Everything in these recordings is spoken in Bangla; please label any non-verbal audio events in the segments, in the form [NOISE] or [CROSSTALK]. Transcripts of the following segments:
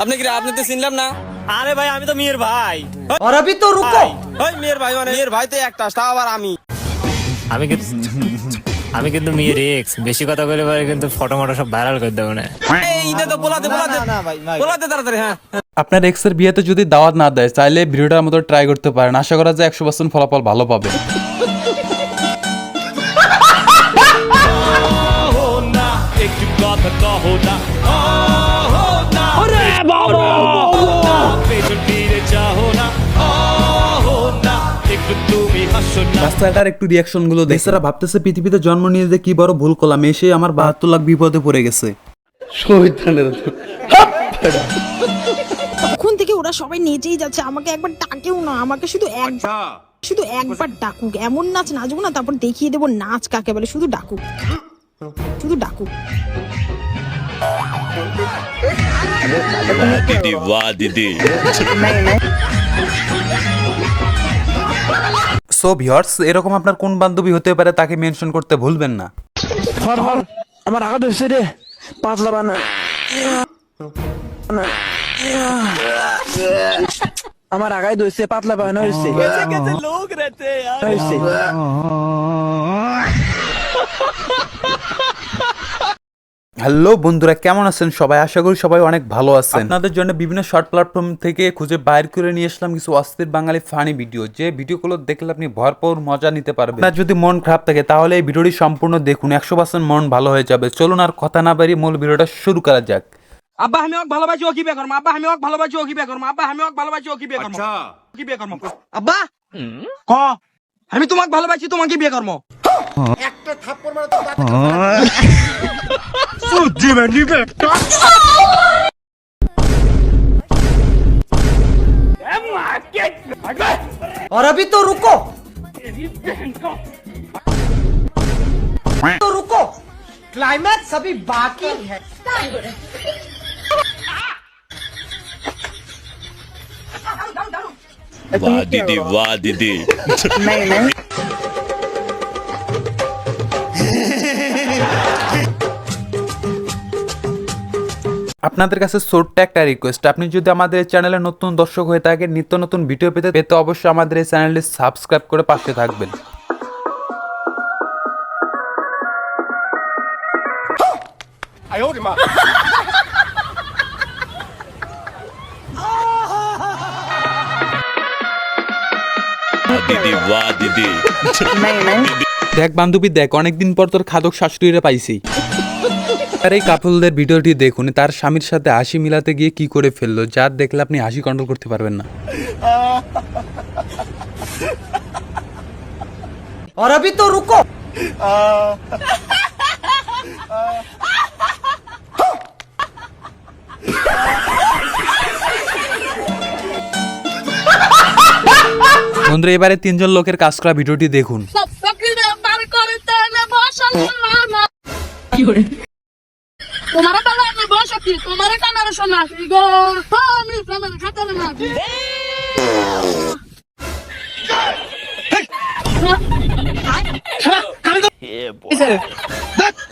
আপনি কি আপনি তো চিনলাম না? আরে ভাই আমি তো মেয়ের ভাই। আর আমি তো রুকো ওই মেয়ের ভাই মানে মেয়ের ভাই তো একটা তাও আবার আমি। আমি কি আমি কিন্তু মেয়ের এক্স বেশি কথা বলে পারে কিন্তু ফটো মটো সব ভাইরাল করে দেবো না। এইটা তো বলাতে বলাতে না ভাই বলাতে তাড়াতাড়ি হ্যাঁ। আপনার এক্সের বিয়েতে যদি দাওয়াত না দেয় তাহলে ভিডিওটার মতো ট্রাই করতে পারেন। আশা করা যায় একশো পার্সেন্ট ফলাফল ভালো পাবে। কহো না চাহো না। রাস্তাটার একটু রিয়াকশনগুলো ভাবতেছে পৃথিবীতে জন্ম নিয়ে যে কি বড় ভুল করলাম এসে আমার বাহাত্তর লাখ বিপদে পড়ে গেছে। তখন থেকে ওরা সবাই নেচেই যাচ্ছে আমাকে একবার ডাকেও না আমাকে শুধু এক শুধু একবার ডাকুক এমন নাচ নাচবো না তারপর দেখিয়ে দেবো নাচ কাকে বলে শুধু ডাকুক। শুধু ডাকুক দিদি বাহ দিদি। সো ভিউয়ার্স এরকম আপনার কোন বান্ধবী হতে পারে তাকে মেনশন করতে ভুলবেন না। আমার আগায় দইছে পাতলা বানানো হয়েছে। হয়েছে। হ্যালো বন্ধুরা কেমন আছেন সবাই? আশা করি সবাই অনেক ভালো আছেন। আপনাদের জন্য বিভিন্ন শর্ট প্ল্যাটফর্ম থেকে খুঁজে বাইর করে নিয়ে আসলাম কিছু অস্থির বাঙালি ফানি ভিডিও যে ভিডিওগুলো দেখলে আপনি ভরপুর মজা নিতে পারবেন। আপনার যদি মন খারাপ থাকে তাহলে এই ভিডিওটি সম্পূর্ণ দেখুন। একশো পার্সেন্ট মন ভালো হয়ে যাবে। চলুন আর কথা না বাড়িয়ে মূল ভিডিওটা শুরু করা যাক। আব্বা আমি ওকে ভালোবাসি ও কি বিয়ে করব আব্বা আমি ওকে ভালোবাসি ও কি বিয়ে করব আব্বা আমি ওকে ভালোবাসি ও কি বিয়ে করব কি বিয়ে করব আব্বা! ক? আমি তোমাকে ভালোবাসি তোমাকে বিয়ে করব [LAUGHS] बुद्धि में नहीं बैठता और अभी तो रुको। तो रुको। क्लाइमैक्स अभी बाकी है। वाह दीदी वाह दीदी। नहीं नहीं। আপনাদের কাছে ছোট্ট একটা রিকোয়েস্ট আপনি যদি আমাদের চ্যানেলে নতুন দর্শক হয়ে থাকেন নিত্য নতুন ভিডিও পেতে পেতে অবশ্যই আমাদের এই চ্যানেলটি সাবস্ক্রাইব করে পাশে থাকবেন। দিদি বাহ দিদি। [LAUGHS] দেখ বান্ধবী দেখ অনেকদিন পর তোর খাদক শাশুড়িরা পাইছি। আর এই কাপলদের ভিডিওটি দেখুন তার স্বামীর সাথে হাসি মিলাতে গিয়ে কি করে ফেললো যার দেখলে আপনি হাসি কন্ট্রোল করতে পারবেন না और अभी तो रुको বন্ধুরা এবারে তিনজন লোকের কাজ করা ভিডিওটি দেখুন তোমার বেলা আমি বসতি তোমার কানার শোনা গো? আমি প্রেমের খাতার না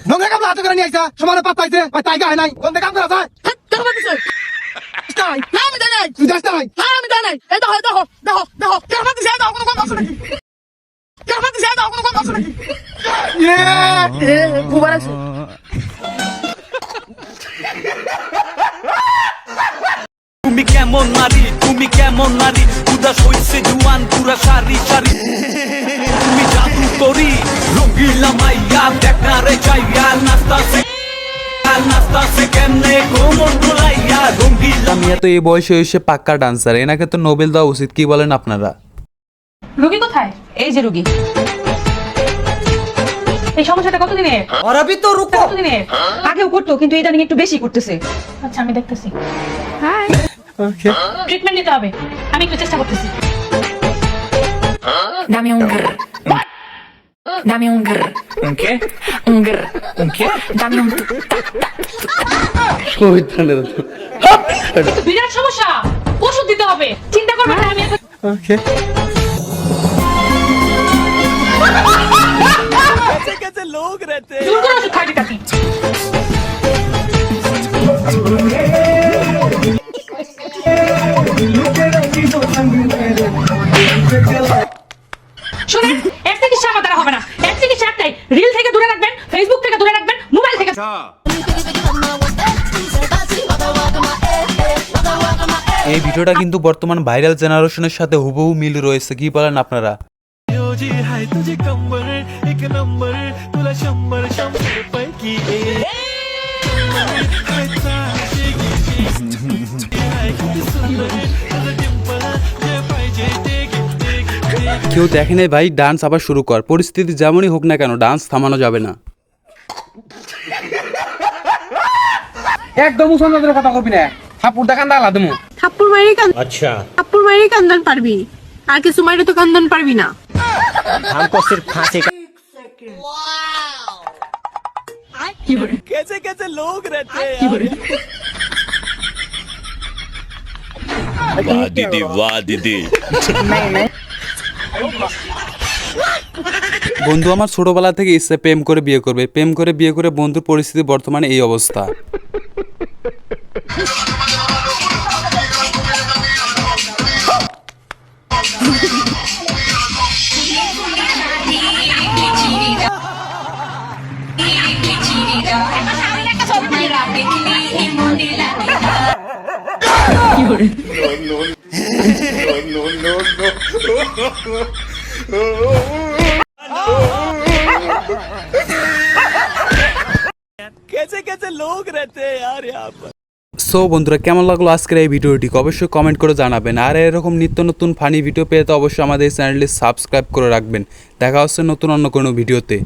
নোংরা কাপড় হাতে করে নিয়ে আইসা সমানে পাতাইছে ভাই তাই গায় নাই। কোন কাম করা যায়। আমি জানাই তুই যাস নাই আমি জানাই এই দেখো দেখো দেখো দেখো। কেমন দিছে দেখো কোনো কথা শুনি কেমন দিছে দেখো কোনো কথা শুনি এ বুবার আছে কেমন নারী? তুমি কেমন নারী? উদাস হইছে জুয়ান পুরা সারি সারি তুমি জাদু করি রঙ্গিলা মাইয়া দেখারে তো এই বয়সে এসে পাক্কা ডান্সার এনাকে তো নোবেল দেওয়া উচিত কি বলেন আপনারা? রুগী কোথায়? এই যে রুগী। এই সমস্যাটা কতদিনে অরাবি তো রুকো। আগেও করতো কিন্তু এটা নিয়ে একটু বেশি করতেছে। আচ্ছা আমি দেখতেছি। হাই ট্রিটমেন্ট নিতে হবে আমি একটু চেষ্টা করতেছি Dame un grr. Dame un grr. ¿Un qué? Un grr. ¿Un qué? Dame un tu- বিরাট সমস্যা ওষুধ দিতে হবে চিন্তা করবেন না আমি এখন জোর করে রিল থেকে দূরে রাখবেন ফেসবুক থেকে দূরে রাখবেন মোবাইল থেকে এই ভিডিওটা কিন্তু বর্তমান ভাইরাল জেনারেশনের সাথে হুবহু মিল রয়েছে কি বলেন আপনারা? কেউ দেখে নাই ভাই ডান্স আবার শুরু কর পরিস্থিতি যেমনই হোক না কেন ডান্স থামানো যাবে না একদম সুন্দর কথা কবি না থাপুর দেখান দালা তুমি থাপ্পড় মারি কান আচ্ছা থাপ্পড় মারি কান্দান পারবি আর কিছু মারি তো কান্দান পারবি না हमको सिर्फ फांसी का कैसे कैसे लोग रहते हैं यार वाह दीदी वाह दीदी বন্ধু, আমার ছোটবেলা থেকে ইচ্ছে প্রেম করে বিয়ে করবে। প্রেম করে বিয়ে করে বন্ধুর পরিস্থিতি বর্তমানে এই অবস্থা। कैसे कैसे लोग रहते हैं यार यहाँ पर সো বন্ধুরা কেমন লাগলো আজকের এই ভিডিওটি অবশ্যই কমেন্ট করে জানাবেন আর এরকম নিত্য নতুন ফানি ভিডিও পেতে অবশ্যই আমাদের চ্যানেলটি সাবস্ক্রাইব করে রাখবেন দেখা হচ্ছে নতুন অন্য কোনো ভিডিওতে